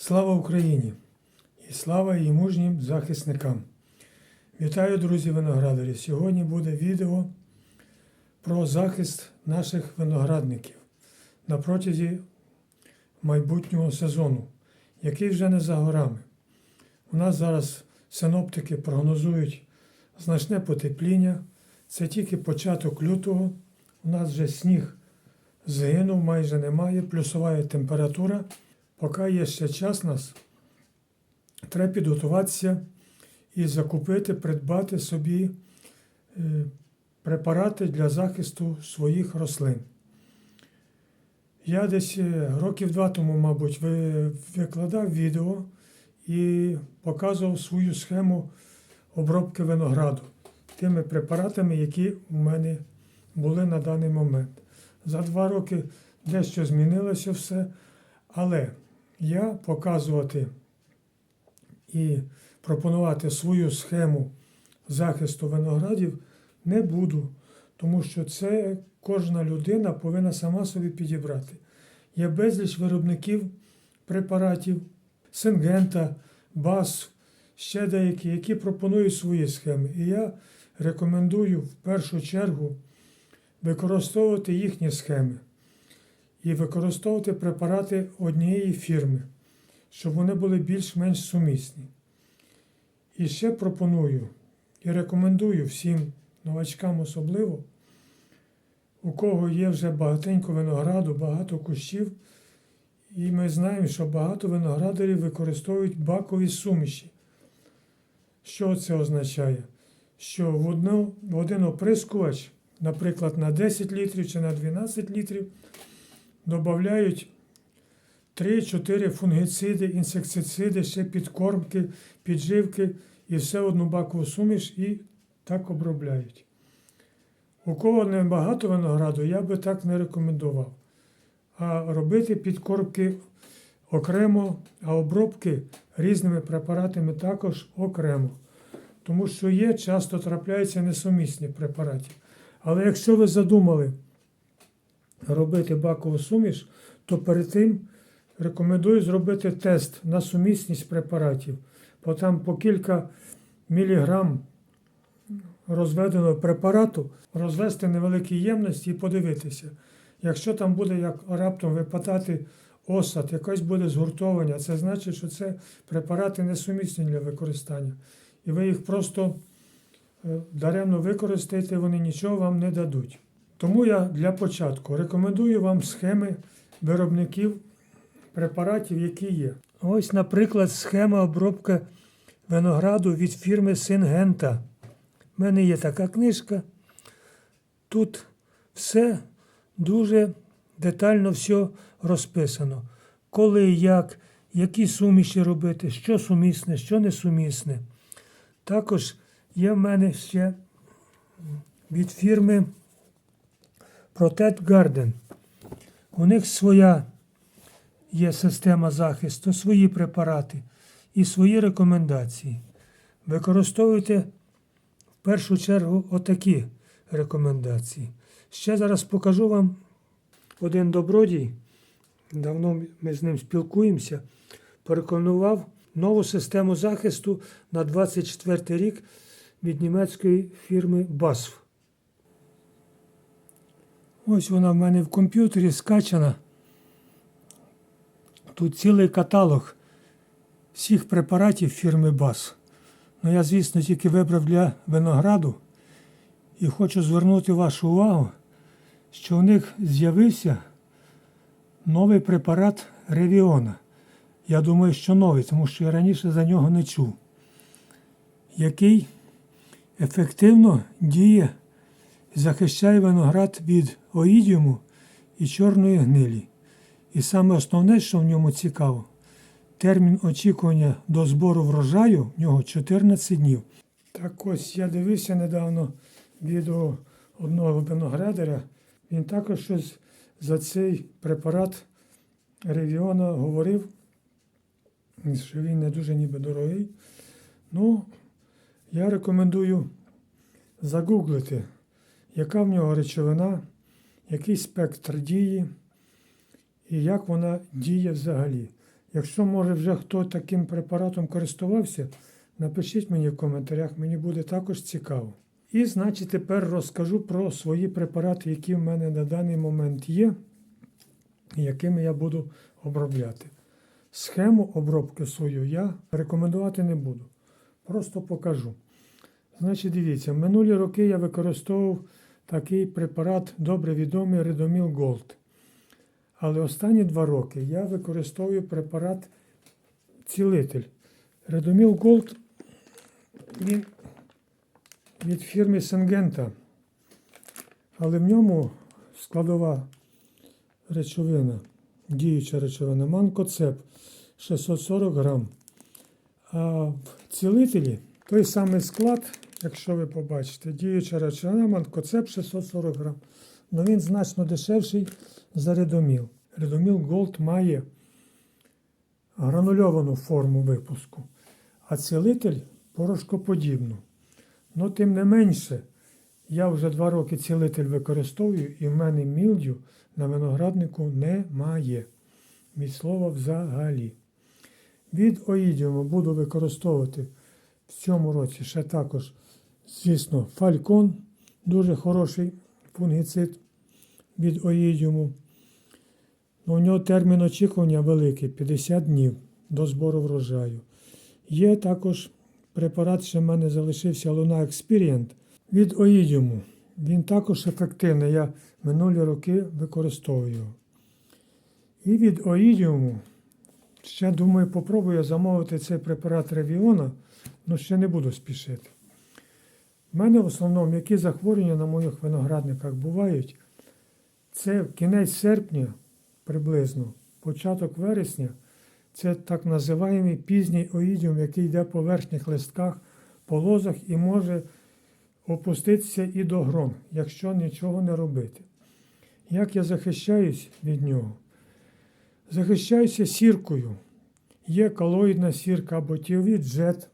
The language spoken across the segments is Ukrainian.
Слава Україні! І слава її мужнім захисникам! Вітаю, друзі виноградарі! Сьогодні буде відео про захист наших виноградників на протязі майбутнього сезону, який вже не за горами. У нас зараз синоптики прогнозують значне потепління. Це тільки початок лютого. У нас вже сніг згинув, майже немає, плюсова температура. Поки є ще час нас, треба підготуватися і закупити, придбати собі е, препарати для захисту своїх рослин. Я десь е, років два тому, мабуть, викладав відео і показував свою схему обробки винограду тими препаратами, які у мене були на даний момент. За два роки дещо змінилося все, але я показувати і пропонувати свою схему захисту виноградів не буду, тому що це кожна людина повинна сама собі підібрати. Є безліч виробників препаратів, Сингента, БАС, ще деякі, які пропонують свої схеми. І я рекомендую в першу чергу використовувати їхні схеми і використовувати препарати однієї фірми, щоб вони були більш-менш сумісні. І ще пропоную і рекомендую всім новачкам особливо, у кого є вже багатенько винограду, багато кущів. І ми знаємо, що багато виноградарів використовують бакові суміші. Що це означає? Що в, одну, в один оприскувач, наприклад, на 10 літрів чи на 12 літрів, додають 3-4 фунгициди, інсектициди, ще підкормки, підживки і все одну бакову суміш і так обробляють. У кого небагато винограду, я би так не рекомендував. А робити підкормки окремо, а обробки різними препаратами також окремо. Тому що є, часто трапляються несумісні препарати. Але якщо ви задумали робити бакову суміш, то перед тим рекомендую зробити тест на сумісність препаратів. Бо там по кілька міліграм розведеного препарату розвести невеликі ємності і подивитися. Якщо там буде як раптом випадати осад, якось буде згуртовання, це значить, що це препарати несумісні для використання. І ви їх просто е, даремно використаєте, вони нічого вам не дадуть. Тому я для початку рекомендую вам схеми виробників препаратів, які є. Ось, наприклад, схема обробки винограду від фірми Сингента. У мене є така книжка. Тут все дуже детально все розписано. Коли, як, які суміші робити, що сумісне, що несумісне. Також є в мене ще від фірми Protect Garden. У них своя є система захисту, свої препарати і свої рекомендації. Використовуйте в першу чергу отакі рекомендації. Ще зараз покажу вам один добродій. Давно ми з ним спілкуємося. Порекомендував нову систему захисту на 24 рік від німецької фірми BASF. Ось вона в мене в комп'ютері скачана. Тут цілий каталог всіх препаратів фірми BASF. Ну, я, звісно, тільки вибрав для винограду і хочу звернути вашу увагу, що в них з'явився новий препарат Ревіона. Я думаю, що новий, тому що я раніше за нього не чув, який ефективно діє захищає виноград від оїдіуму і чорної гнилі. І саме основне, що в ньому цікаво, термін очікування до збору врожаю в нього 14 днів. Так ось я дивився недавно відео одного виноградаря. Він також щось за цей препарат Ревіона говорив, що він не дуже ніби дорогий. Ну, я рекомендую загуглити, яка в нього речовина, який спектр дії і як вона діє взагалі. Якщо, може, вже хто таким препаратом користувався, напишіть мені в коментарях, мені буде також цікаво. І, значить, тепер розкажу про свої препарати, які в мене на даний момент є, і якими я буду обробляти. Схему обробки свою я рекомендувати не буду. Просто покажу. Значить, дивіться, минулі роки я використовував такий препарат, добре відомий Редоміл Голд. Але останні два роки я використовую препарат цілитель. Редоміл Голд він від фірми Сенгента. Але в ньому складова речовина, діюча речовина, манкоцеп 640 грам. А в цілителі той самий склад, якщо ви побачите, діюча речовина, манкоцеп 640 грам. але він значно дешевший за редоміл. Редоміл Gold має гранульовану форму випуску, а цілитель порошкоподібну. Ну, тим не менше, я вже два роки цілитель використовую, і в мене мілдю на винограднику немає. Від слова взагалі. Від оїдіуму буду використовувати в цьому році ще також, звісно, фалькон, дуже хороший фунгіцид від оїдіуму. Ну, у нього термін очікування великий 50 днів до збору врожаю. Є також препарат, що в мене залишився Luna Experience від оїдіуму. Він також ефективний. Я минулі роки використовую його. І від оїдіуму ще думаю, попробую замовити цей препарат Ревіона, але ще не буду спішити. У мене в основному які захворювання на моїх виноградниках бувають, це кінець серпня приблизно, початок вересня, це так називаємий пізній оїдіум, який йде по верхніх листках, по лозах і може опуститися і до грон, якщо нічого не робити. Як я захищаюсь від нього? Захищаюся сіркою. Є колоїдна сірка або тіовід джет.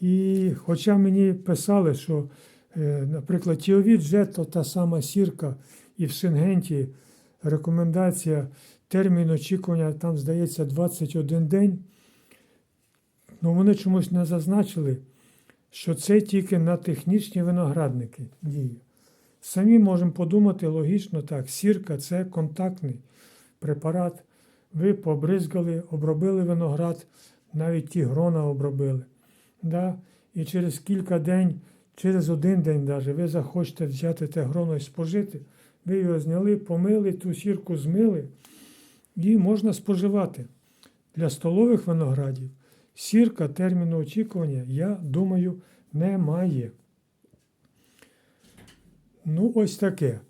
І хоча мені писали, що, е, наприклад, тіовід джет то та сама сірка, і в Сингенті рекомендація термін очікування, там, здається, 21 день. Ну вони чомусь не зазначили, що це тільки на технічні виноградники діє. Самі можемо подумати логічно так, сірка це контактний препарат. Ви побризгали, обробили виноград, навіть ті грона обробили. Да? І через кілька день, через один день даже, ви захочете взяти те гроно і спожити, ви його зняли, помили, ту сірку змили, і можна споживати. Для столових виноградів сірка терміну очікування, я думаю, немає. Ну, ось таке.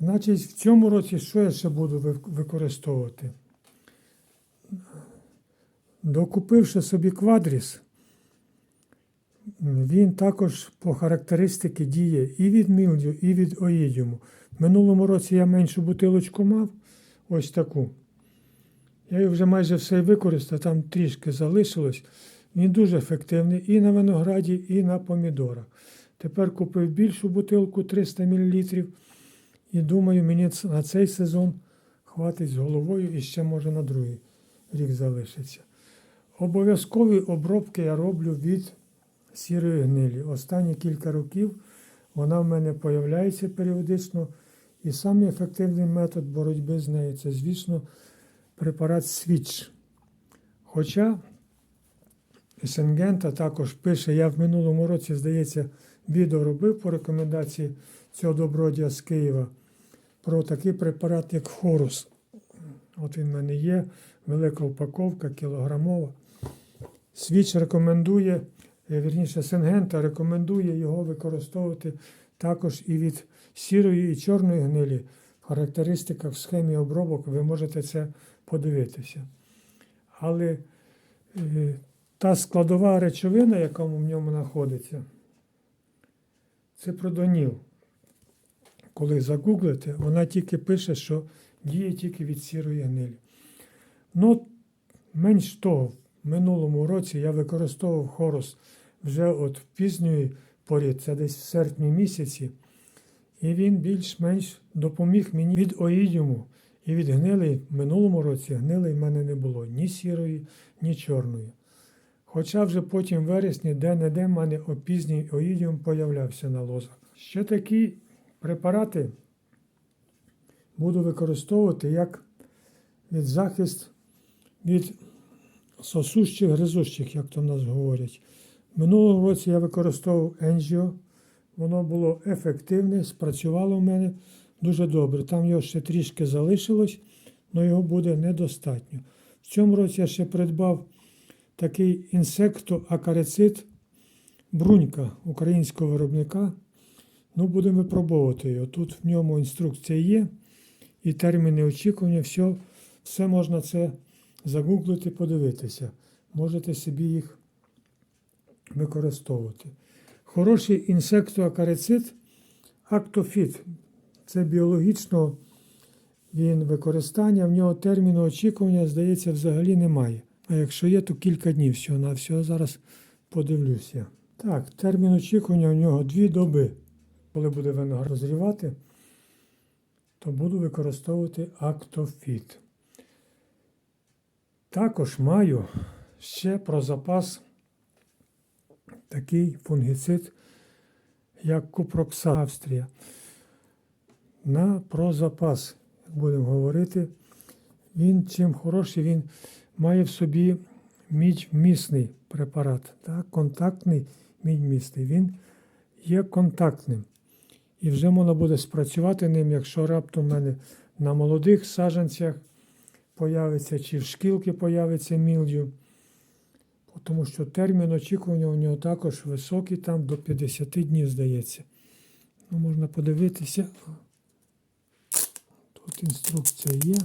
Значить, в цьому році що я ще буду використовувати? Докупивши собі квадріс, він також по характеристики діє і від мілдю, і від оїдіуму. Минулому році я меншу бутилочку мав, ось таку. Я її вже майже все використав, там трішки залишилось. Він дуже ефективний і на винограді, і на помідорах. Тепер купив більшу бутилку 300 мл. І думаю, мені на цей сезон хватить з головою і ще може на другий рік залишиться. Обов'язкові обробки я роблю від сірої гнилі. Останні кілька років вона в мене появляється періодично. І самий ефективний метод боротьби з нею це, звісно, препарат Свіч. Хоча Сенгента також пише, я в минулому році, здається, відео робив по рекомендації цього добродія з Києва про такий препарат, як Хорус. От він в мене є, велика упаковка, кілограмова. Свіч рекомендує, вірніше, Сенгента рекомендує його використовувати також і від сірої і чорної гнилі. В характеристиках в схемі обробок ви можете це подивитися. Але е, та складова речовина, яка в ньому знаходиться, це продоніл. Коли загуглите, вона тільки пише, що діє тільки від сірої гнилі. Ну, менш того, в минулому році я використовував хорус вже от в пізньої порі, це десь в серпні місяці, і він більш-менш допоміг мені від оїдіуму І від гнилий в минулому році гнилий в мене не було ні сірої, ні чорної. Хоча вже потім в вересні де-не-де в мене опізній оїдіум появлявся на лозах. Ще такі препарати буду використовувати як від захист від сосущих, гризущих, як то в нас говорять. Минулого році я використовував Енжіо. Воно було ефективне, спрацювало в мене дуже добре. Там його ще трішки залишилось, але його буде недостатньо. В цьому році я ще придбав такий інсектоакарицид брунька українського виробника. Ну, будемо випробовувати його. Тут в ньому інструкція є, і терміни очікування, все, все можна це загуглити, подивитися. Можете собі їх використовувати. Хороший інсектоакарицид актофіт. Це біологічно він використання, в нього терміну очікування, здається, взагалі немає. А якщо є, то кілька днів всього на всього. Зараз подивлюся. Так, термін очікування у нього дві доби. Коли буде виноград розрівати, то буду використовувати актофіт. Також маю ще про запас такий фунгіцид, як Купрокса Австрія. На про запас, як будемо говорити, він чим хороший, він має в собі мідь-місний препарат, так, контактний мідь-місний. Він є контактним. І вже можна буде спрацювати ним, якщо раптом в мене на молодих саджанцях появиться, чи в шкілки появиться мілдю. Тому що термін очікування у нього також високий, там до 50 днів, здається. Ну, можна подивитися. Тут інструкція є.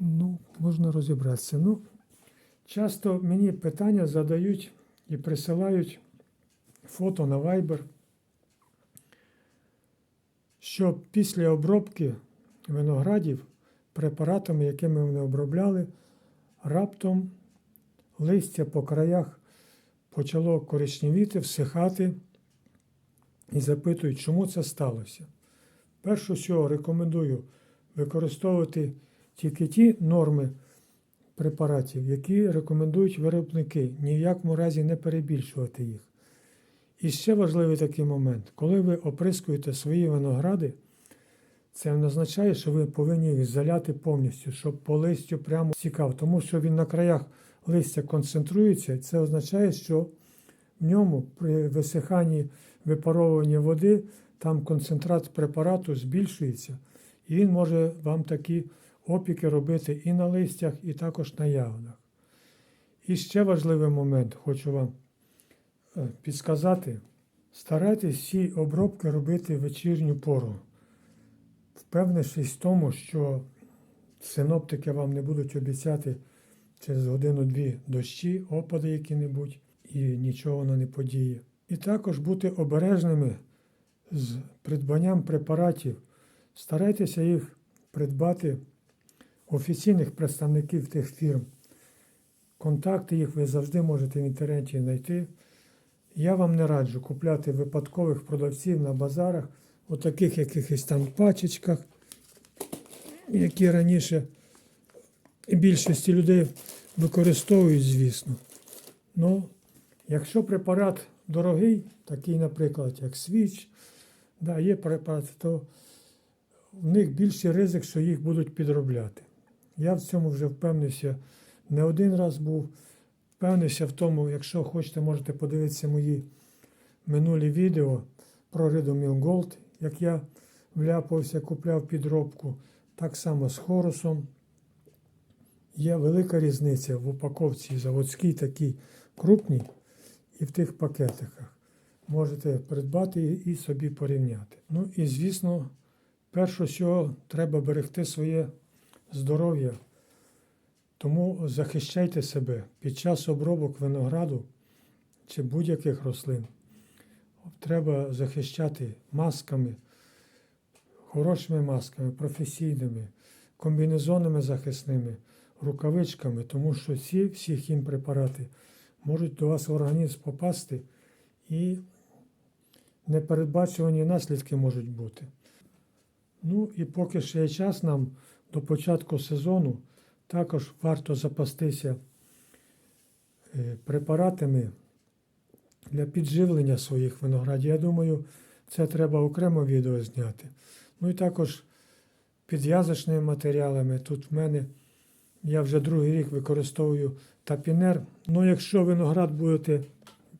Ну, можна розібратися. Ну, часто мені питання задають і присилають фото на Viber, що після обробки виноградів препаратами, якими вони обробляли, раптом листя по краях почало коричневіти, всихати і запитують, чому це сталося. Перше, що рекомендую використовувати тільки ті норми препаратів, які рекомендують виробники, ні в якому разі не перебільшувати їх. І ще важливий такий момент, коли ви оприскуєте свої виногради, це не означає, що ви повинні їх заляти повністю, щоб по листю прямо цікав, тому що він на краях листя концентрується, це означає, що в ньому при висиханні випаровування води там концентрат препарату збільшується, і він може вам такі опіки робити і на листях, і також на ягодах. І ще важливий момент, хочу вам е, підсказати. Старайтесь всі обробки робити в вечірню пору, впевнившись в тому, що синоптики вам не будуть обіцяти через годину-дві дощі, опади які-небудь, і нічого воно не подіє. І також бути обережними з придбанням препаратів. Старайтеся їх придбати офіційних представників тих фірм. Контакти їх ви завжди можете в інтернеті знайти. Я вам не раджу купляти випадкових продавців на базарах, у таких якихось там пачечках, які раніше більшості людей використовують, звісно. Ну, якщо препарат дорогий, такий, наприклад, як свіч, да, є препарати, то в них більший ризик, що їх будуть підробляти. Я в цьому вже впевнився не один раз був. Впевнився в тому, якщо хочете, можете подивитися мої минулі відео про Ridomil Gold, як я вляпався, купляв підробку. Так само з хорусом. Є велика різниця в упаковці заводській, такій крупній, і в тих пакетиках. Можете придбати і собі порівняти. Ну і звісно, перше, що треба берегти своє здоров'я. Тому захищайте себе під час обробок винограду чи будь-яких рослин. Треба захищати масками, хорошими масками, професійними, комбінезонами захисними, рукавичками, тому що ці всі хімпрепарати можуть до вас в організм попасти і непередбачувані наслідки можуть бути. Ну і поки ще є час нам до початку сезону також варто запастися е, препаратами для підживлення своїх виноградів. Я думаю, це треба окремо відео зняти. Ну і також підв'язочними матеріалами. Тут в мене я вже другий рік використовую тапінер. Ну, якщо виноград будете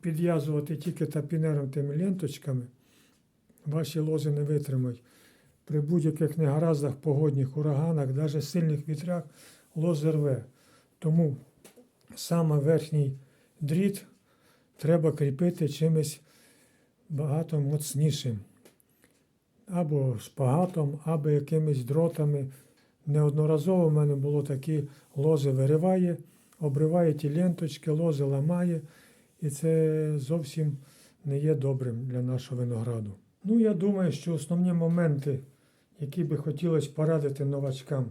підв'язувати тільки тапінером тими ленточками, ваші лози не витримають. При будь-яких негараздах, погодних ураганах, навіть сильних вітрях лози рве. Тому саме верхній дріт треба кріпити чимось багато моцнішим. Або шпагатом, або якимись дротами. Неодноразово в мене було такі лози вириває, обриває ті ленточки, лози ламає, і це зовсім не є добрим для нашого винограду. Ну, я думаю, що основні моменти, які би хотілося порадити новачкам,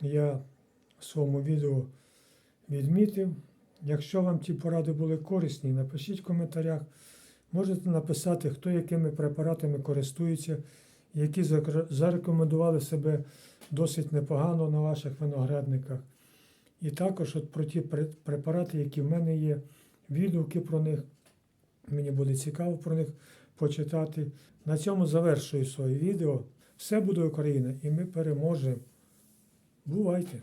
я в своєму відео відмітив. Якщо вам ті поради були корисні, напишіть в коментарях. Можете написати, хто якими препаратами користується, які зарекомендували себе досить непогано на ваших виноградниках. І також от про ті препарати, які в мене є, відгуки про них. Мені буде цікаво про них почитати. На цьому завершую своє відео. Все буде Україна, і ми переможемо. Бувайте!